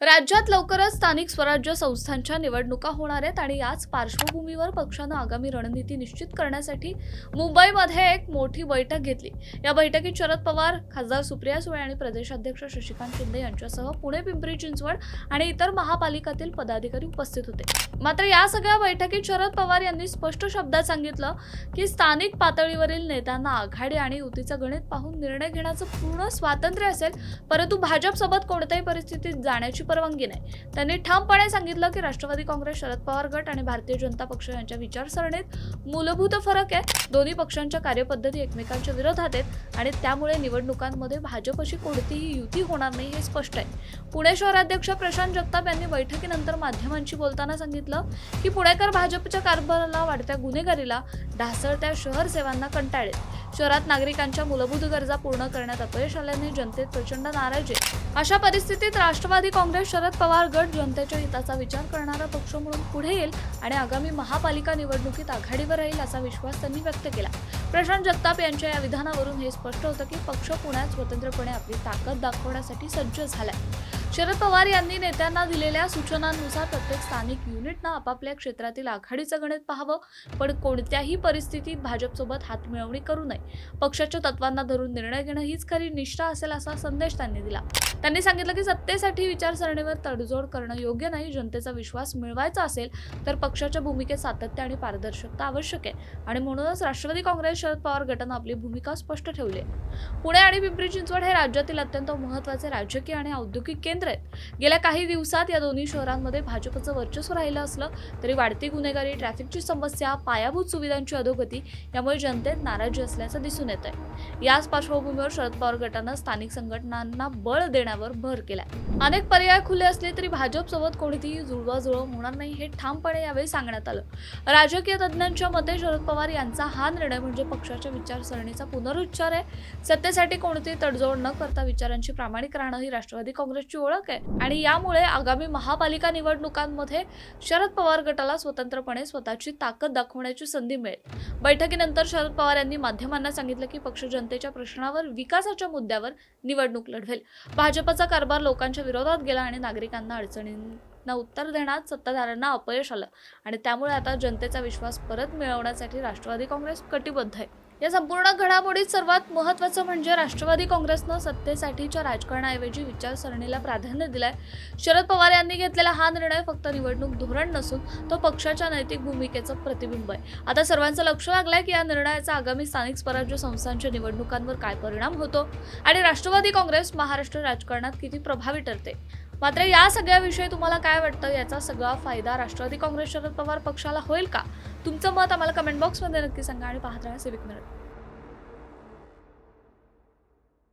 राज्यात लवकरच स्थानिक स्वराज्य संस्थांच्या निवडणुका होणार आहेत आणि याच पार्श्वभूमीवर पक्षानं आगामी रणनीती निश्चित करण्यासाठी मुंबईमध्ये एक मोठी बैठक घेतली. या बैठकीत शरद पवार खासदार सुप्रिया सुळे आणि प्रदेशाध्यक्ष शशिकांत शिंदे यांच्यासह पुणे पिंपरी चिंचवड आणि इतर महापालिकातील पदाधिकारी उपस्थित होते. मात्र या सगळ्या बैठकीत शरद पवार यांनी स्पष्ट शब्दात सांगितलं की स्थानिक पातळीवरील नेत्यांना आघाडी आणि युतीचं गणित पाहून निर्णय घेण्याचं पूर्ण स्वातंत्र्य असेल परंतु भाजपसोबत कोणत्याही परिस्थितीत जाण्याची परवानगी नाही. त्यांनी ठामपणे सांगितलं की राष्ट्रवादी काँग्रेस शरद पवार गट आणि भारतीय जनता पक्ष यांच्या विचारसरणीत मूलभूत फरक आहे. दोन्ही पक्षांच्या कार्यपद्धती एकमेकांच्या विरोधात आहेत आणि त्यामुळे निवडणुकांमध्ये भाजपशी कोणतीही युती होणार नाही हे स्पष्ट आहे. पुणे शहराध्यक्ष प्रशांत जगताप यांनी बैठकीनंतर माध्यमांशी बोलताना सांगितलं की पुणेकर भाजपच्या कारभाराला वाढत्या गुन्हेगारीला ढासळत्या शहर सेवांना कंटाळेत शहरात नागरिकांच्या मूलभूत गरजा पूर्ण करण्यात अपयश आल्याने जनतेत प्रचंड नाराजी आहे. अशा परिस्थितीत राष्ट्रवादी काँग्रेस शरद पवार गट जनतेच्या हिताचा विचार करणारा पक्ष म्हणून पुढे येईल आणि आगामी महापालिका निवडणुकीत आघाडीवर राहील असा विश्वास त्यांनी व्यक्त केला प्रशांत जगताप यांच्या या विधानावरून हे स्पष्ट होतं की पक्ष पुण्यात स्वतंत्रपणे आपली ताकद दाखवण्यासाठी सज्ज झालाय शरद पवार यांनी नेत्यांना दिलेल्या सूचनांनुसार प्रत्येक स्थानिक युनिटनं आपापल्या क्षेत्रातील आघाडीचं गणित पाहावं पण कोणत्याही परिस्थितीत भाजपसोबत हातमिळवणी करू नये. पक्षाच्या तत्वांना धरून निर्णय घेणं हीच खरी निष्ठा असेल असा संदेश त्यांनी दिला. त्यांनी सांगितलं की सत्तेसाठी विचारसरणीवर तडजोड करणं योग्य नाही जनतेचा विश्वास मिळवायचा असेल तर पक्षाच्या भूमिकेत सातत्य आणि पारदर्शकता आवश्यक आहे. आणि म्हणूनच राष्ट्रवादी काँग्रेस शरद पवार गटानं आपली भूमिका स्पष्ट ठेवली पुणे आणि पिंपरी चिंचवड हे राज्यातील अत्यंत महत्त्वाचे राजकीय आणि औद्योगिक केंद्र आहेत. गेल्या काही दिवसात या दोन्ही शहरांमध्ये भाजपचं वर्चस्व राहिलं असलं तरी वाढती गुन्हेगारी ट्रॅफिकची समस्या पायाभूत सुविधांची अधोगती यामुळे जनतेत नाराजी असल्याचं दिसून येत आहे याच पार्श्वभूमीवर शरद पवार गटानं स्थानिक संघटनांना बळ देण्यावर भर केलाय. अनेक पर्याय खुले असले तरी भाजपसोबत कोणतीही जुळवाजुळव होणार नाही हे ठामपणे यावेळी सांगण्यात आलं. राजकीय तज्ज्ञांच्या मते शरद पवार यांचा हा निर्णय म्हणजे पक्षाच्या विचारसरणीचा पुनरुच्चार आहे. सत्तेसाठी कोणतीही तडजोड न करता विचारांची प्रामाणिक राहणं ही राष्ट्रवादी काँग्रेसची ओळख आहे. आणि यामुळे आगामी महापालिका निवडणुकांमध्ये शरद पवार गटाला स्वतंत्रपणे स्वतःची ताकद दाखवण्याची संधी मिळेल. बैठकीनंतर शरद पवार यांनी माध्यमांना सांगितलं की पक्ष जनतेच्या प्रश्नावर विकासाच्या मुद्द्यावर निवडणूक लढवेल. भाजपचा कारभार लोकांच्या विरोधात गेला आणि नागरिकांना अडचणींना उत्तर देण्यात सत्ताधाऱ्यांना अपयश आलं. आणि त्यामुळे आता जनतेचा विश्वास परत मिळवण्यासाठी राष्ट्रवादी काँग्रेस कटिबद्ध आहे. या संपूर्ण घडामोडीत सर्वात महत्त्वाचं म्हणजे राष्ट्रवादी काँग्रेसनं सत्तेसाठीच्या राजकारणाऐवजी विचारसरणीला प्राधान्य दिलंय. शरद पवार यांनी घेतलेला हा निर्णय फक्त निवडणूक धोरण नसून तो पक्षाच्या नैतिक भूमिकेचं प्रतिबिंब आहे. आता सर्वांचं लक्ष लागलंय की या निर्णयाचा आगामी स्थानिक स्वराज्य संस्थांच्या निवडणुकांवर काय परिणाम होतो आणि राष्ट्रवादी काँग्रेस महाराष्ट्र राजकारणात किती प्रभावी ठरते? मात्र या सगळ्याविषयी तुम्हाला काय वाटतं? याचा सगळा फायदा राष्ट्रवादी काँग्रेस शरद पवार पक्षाला होईल का? तुमचं मत आम्हाला कमेंट बॉक्समध्ये नक्की सांगा आणि पाहत राहा सिविक मिळत